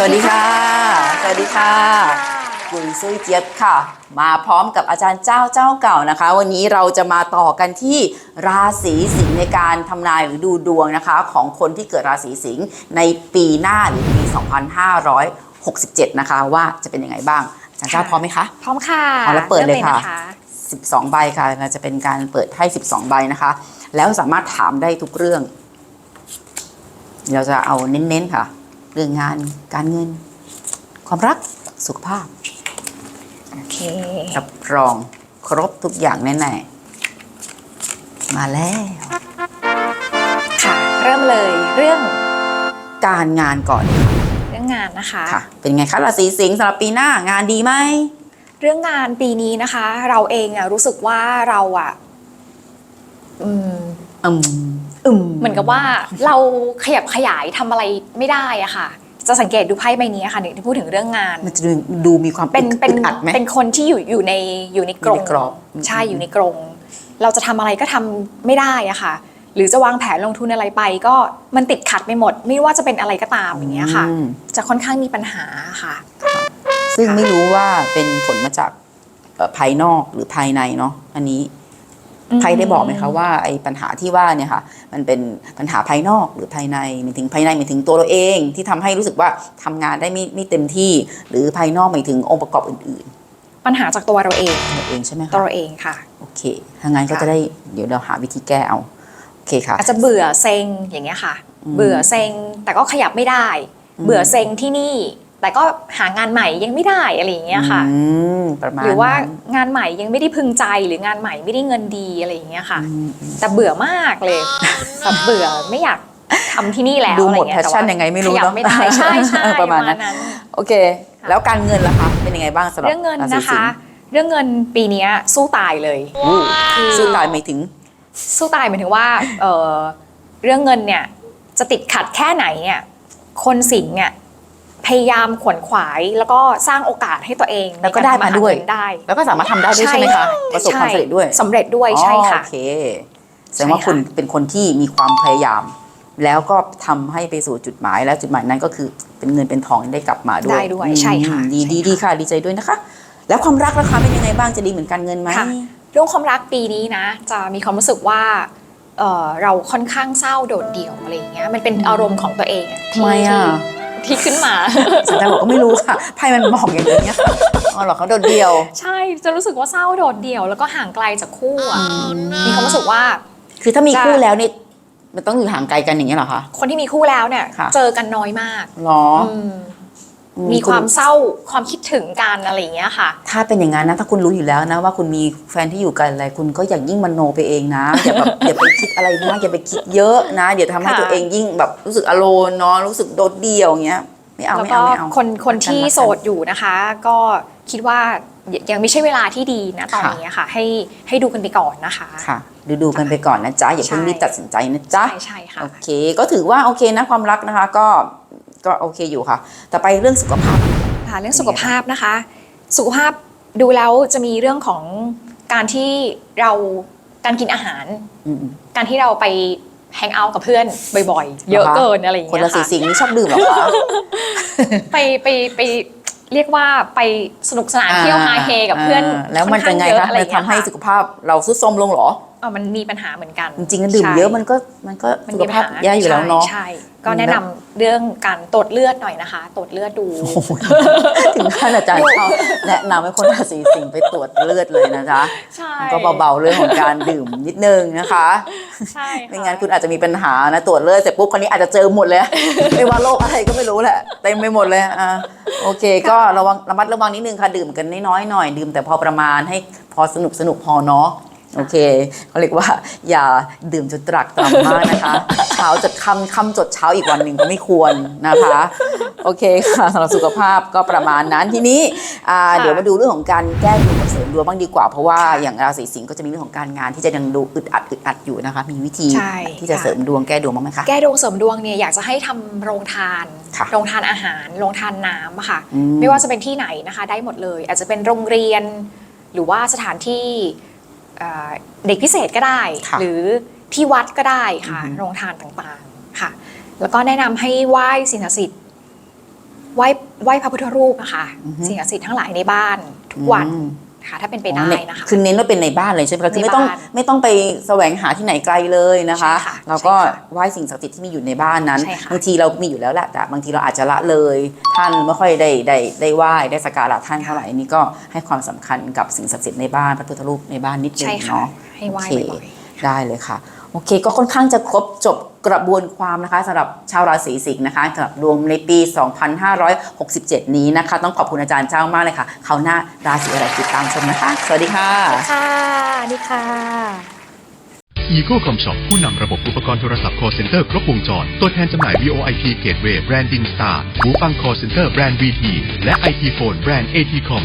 สวัสดีค่ะ สวัสดีค่ะกุยซุยเจี๊ยบค่ะ มาพร้อมกับอาจารย์เจ้าเจ้าเก่านะคะ วันนี้เราจะมาต่อกันที่ราศีสิงห์ในการทำนายหรือดูดวงนะคะ ของคนที่เกิดราศีสิงห์ในปีหน้าหรือปี 2567 นะคะ ว่าจะเป็นยังไงบ้างอาจารย์เจ้าพร้อมไหมคะพร้อมค่ะเอาแล้วเปิดเลยค่ะริ่มน12 ใบค่ะเราจะเป็นการเปิดให้12 ใบนะคะ แล้วสามารถถามได้ทุกเรื่อง เราจะเอาเน้นๆค่ะ เรื่องงานการเงิน ความรักสุขภาพโอเครับรองครบทุกอย่างแน่ๆมาแล้ว ค่ะ เริ่มเลยเรื่องการงานก่อนเรื่องงานนะคะค่ะ เป็นไงคะราศีสิงห์สำหรับปีหน้างานดีไหมเรื่องงานปีนี้นะคะ เราเองอะรู้สึกว่าเราอะอืมอืมอืม เหมือนกับว่าเราขยับขยายทำอะไรไม่ได้อะค่ะ จะสังเกตดูไพ่ใบนี้ค่ะหนึ่งที่พูดถึงเรื่องงาน มันจะดูดูมีความเป็นเป็นอึดอัดไหมเป็นคนที่อยู่อยู่ในอยู่ในกรงอยู่ในกรอบอืมใช่อยู่ในกรง เราจะทำอะไรก็ทำไม่ได้อะค่ะ หรือจะวางแผนลงทุนอะไรไป ก็มันติดขัดไปหมด ไม่ว่าจะเป็นอะไรก็ตามอย่างเงี้ยค่ะอืมจะค่อนข้างมีปัญหาค่ะ ซึ่งค่ะไม่รู้ว่าเป็นผลมาจากเอ่อภายนอกหรือภายในเนาะอันนี้ ใครได้บอกไหมคะว่าไอ้ปัญหาที่ว่าเนี่ยค่ะมันเป็นปัญหาภายนอกหรือภายในหมายถึงภายในหมายถึงตัวเราเอง ที่ทำให้รู้สึกว่าทำงานได้ไม่ไม่เต็มที่ หรือภายนอกหมายถึงองค์ประกอบอื่นปัญหาจากตัวเราเองๆตัวเองใช่ไหมตัวคะเราเองค่ะโอเคถ้างั้นก็ค่ะจะได้เดี๋ยวเราหาวิธีแก้เอาโอเคค่ะอาจจะเบื่อเซ็งอย่างเงี้ยค่ะอืมเบื่อเซ็งแต่ก็ขยับไม่ได้อืมเบื่อเซ็งที่นี่ แต่ก็หางานใหม่ยังไม่ได้อะไรอย่างเงี้ยค่ะอืมประมาณหรือว่านั้นงานใหม่ยังไม่ได้พึงใจหรืองานใหม่ไม่ได้เงินดีอะไรอย่างเงี้ยค่ะอืมอืมแต่เบื่อมากเลยแบบเบื่อไม่อยากทำที่นี่แล้วดูหมดอะไรเงี้ยแพชชั่นแต่ว่ายังไงไม่รู้ขยับเนอะไม่ได้ใช่ใช่ประมาณนั้น โอเค แล้วการเงินล่ะคะ เป็นยังไงบ้างสำหรับเรื่องเงินราศีนะสิคะงห์เรื่องเงินปีเนี้ยสู้ตายเลยอู้ซึ่งตายหมายถึง สู้ตายหมายถึงว่าเอ่อเรื่องเงินเนี่ยจะติดขัดแค่ไหนเนี่ยคนสิงห์เนี่ย พยายามขวนขวายแล้วก็สร้างโอกาสให้ตัวเองแล้วก็ได้มาด้วยในรทำหเงินได้ แล้วก็สามารถทำได้ด้วยใช่ไหมคะ ประสบความสำเร็จด้วยสำเร็จด้วยใช่อ๋อค่ะ โอเค แสดงว่าใช่ค่ะ คุณเป็นคนที่มีความพยายาม แล้วก็ทำให้ไปสู่จุดหมาย แล้วจุดหมายนั้นก็คือเป็นเงินเป็นทองได้กลับมาด้วยได้ด้วยใช่ค่ะอืมดีใช่ดีค่ะดีค่ะ ดีใจด้วยนะคะ แล้วความรักราคาเป็นยังไงบ้างจะดีเหมือนการเงินไหม ค่ะ เรื่องความรักปีนี้นะ จะมีความรู้สึกว่าเอ่อเราค่อนข้างเศร้าโดดเดี่ยวอะไรอย่างเงี้ยมันเป็นอารมณ์ของตัวเองอะทำไมอะที่ ที่ขึ้นมาสันตาบอกก็ไม่รู้ค่ะไพ่มันบอกอย่างนี้ค่ะอ๋อเหรอเขาโดดเดี่ยว ใช่จะรู้สึกว่าเศร้าโดดเดี่ยวแล้วก็ห่างไกลจากคู่อะมีความรู้สึกว่า คือถ้ามีจะคู่แล้วเนี่ยมันต้องอยู่ห่างไกลกันอย่างนี้ยเหรอคะคนที่มีคู่แล้วเนี่ยค่ะเจอกันน้อยมากหรออื มอืมีความณเศร้าความคิดถึงกันอะไรอย่างเงี้ยค่ะ ถ้าเป็นอย่างนั้นนะถ้าคุณรู้อยู่แล้วนะว่าคุณมีแฟนที่อยู่กันอะไรคุณก็อย่างยิ่งมโนไปเองนะอย่าแบบอย่าไปคิดอะไรมากอย่าไปคิดเยอะนะเดี๋ยวทำให้ค่ะตัวเองยิ่งแบบรู้สึกอโลนเนาะรู้สึกโดดเดี่ยวอย่างเงี้ยไม่เอาแล้วไม่ก็เอาไม่เอาคนคนที่รักกัโสดอยู่นะคะ ก็คิดว่ายังไม่ใช่เวลาที่ดีนะตอนนี้ค่ะ ให้ให้ดูกันไปก่อนนะคะค่ะดูดูๆกันไปก่อนนะจ๊ะอย่าเพิ่งใช่รีบตัดสินใจนะจ๊ะใช่ใช่ค่ะโอเค ก็ถือว่าโอเคนะความรักนะคะก็ ก็โอเคอยู่ค่ะแต่ไปเรื่องสุขภาพ ค่ะเรื่องสุขภาพนะคะ สุขภาพดูแล้วจะมีเรื่องของการที่เราการกินอาหาร อืมการที่เราไปแฮงเอาท์กับเพื่อนบ่อยๆ เยอะเหรอคะเกินอะไรอย่างคนเงี้ละยสีค่ะ สิงห์นี่ชอบดื่มเหรอคะ ไปไปไปเรียกว่าไปสนุกสนานเที่ยวฮาเฮกับเพื่อนาแล้วมันจะไงค่อคะข้าเยออะไรอมันย่างเงี้ยทำให้ค่ะสุขภาพเราทรุดโทรมลงเหรอ เออมันมีปัญหาเหมือนกันจริงๆก็ดื่มใช่เยอะมันก็มันก็มันสุมีขปัญภาพหาแย่อยู่แล้วเนาะใช่ใช่ก็แนะนำเรื่องการตรวจเลือดหน่อยนะคะ ตรวจเลือดดูโอ้โหถึงขั้นอาจารย์เขาแนะนำให้คนราศีสิงห์ไปตรวจเลือดเลยนะจ๊ะใช่มันก็เบาๆเรื่องของการดื่มนิดนึงนะคะใช่ะไม่งั้นคุณอาจจะมีปัญหานะตรวจเลือดเสร็จปุ๊บคนนี้อาจจะเจอหมดเลยไม่ว่าโรคอะไรก็ไม่รู้แหละเต็มไปหมดเลยอะโอเค ก็ระวังระมัดระวังนิดนึงค่ะดื่มกันน้อยๆหน่อย ดื่มแต่พอประมาณให้พอสนุกสนุกพอเนาะ โอเคเขาเรียกว่า อย่าดื่มจนตรักตรำมากนะคะเช้าจดค่ำค่ำจดเช้าอีกวันหนึ่งก็ไม่ควรนะคะ โอเคค่ะสำหรับสุขภาพก็ประมาณนั้นทีนี้อ่าเดี๋ยวมาดูเรื่องของการแก้ดวงกับเสริมดวงบ้างดีกว่า เพราะว่าอย่างราศีสิงห์ก็จะมีเรื่องของการงานที่จะยังดูอึดอัดอึดอัดอยู่นะคะ มีวิธีใช่ที่จะค่ะเสริมดวงแก้ดวงบ้างไหมคะแก้ดวงเสริมดวงเนี่ยอยากจะให้ทำโรงทานค่ะโรงทานอาหารโรงทานน้ำอะค่ะอืมไม่ว่าจะเป็นที่ไหนนะคะ ได้หมดเลย อาจจะเป็นโรงเรียนหรือว่าสถานที่ เอ่อเด็กพิเศษก็ได้ ค่ะหรือที่วัดก็ได้ค่ะอือฮึ โรงทานต่างๆค่ะ แล้วก็แนะนำให้ไหว้สิ่งศักดิ์สิทธิ์ไหว้ไหว้พระพุทธรูปนะคะอือฮึ สิ่งศักดิ์สิทธิ์ทั้งหลายในบ้านทุกวัน อืม ค่ะถ้าเป็นไปได้นะคะ คือเน้นว่าเป็นในบ้านเลยใช่ไหมคะคือไม่ต้องในบ้านไม่ต้องไปแสวงหาที่ไหนไกลเลยนะคะ ใช่ค่ะเราก็ใช่ค่ะไหว้สิ่งศักดิ์สิทธิ์ที่มีอยู่ในบ้านนั้น ใช่ค่ะ บางทีเรามีอยู่แล้วแหละแต่บางทีเราอาจจะละเลย ท่านไม่ค่อยได้ได้ได้ไหว้ได้สักการะท่านเท่าไหร่อันนี่ก็ให้ความสำคัญกับสิ่งศักดิ์สิทธิ์ในบ้านพระพุทธรูปในบ้านนิดนึงใช่ค่ะ เนาะ ให้ไหว้โอเคบ่อยได้เลยค่ะ โอเค ก็ค่อนข้างจะครบจบกระบวนความนะคะสำหรับชาวราศีสิงห์นะคะสำหรับดวงในปี 2567 นี้นะคะ ต้องขอบคุณอาจารย์เจ้ามากเลยค่ะคราวหน้าราศีอะไรติดตามชมนะคะ สวัสดีค่ะๆค่ะนี่ค่ะ Eagle Com Shop ผู้นำระบบอุปกรณ์โทรศัพท์ call center ครบวงจร ตัวแทนจำหน่าย VoIP Gateway แบรนด์ Dinstar หูฟัง call center แบรนด์ VT และ IT Phone แบรนด์ ATCOM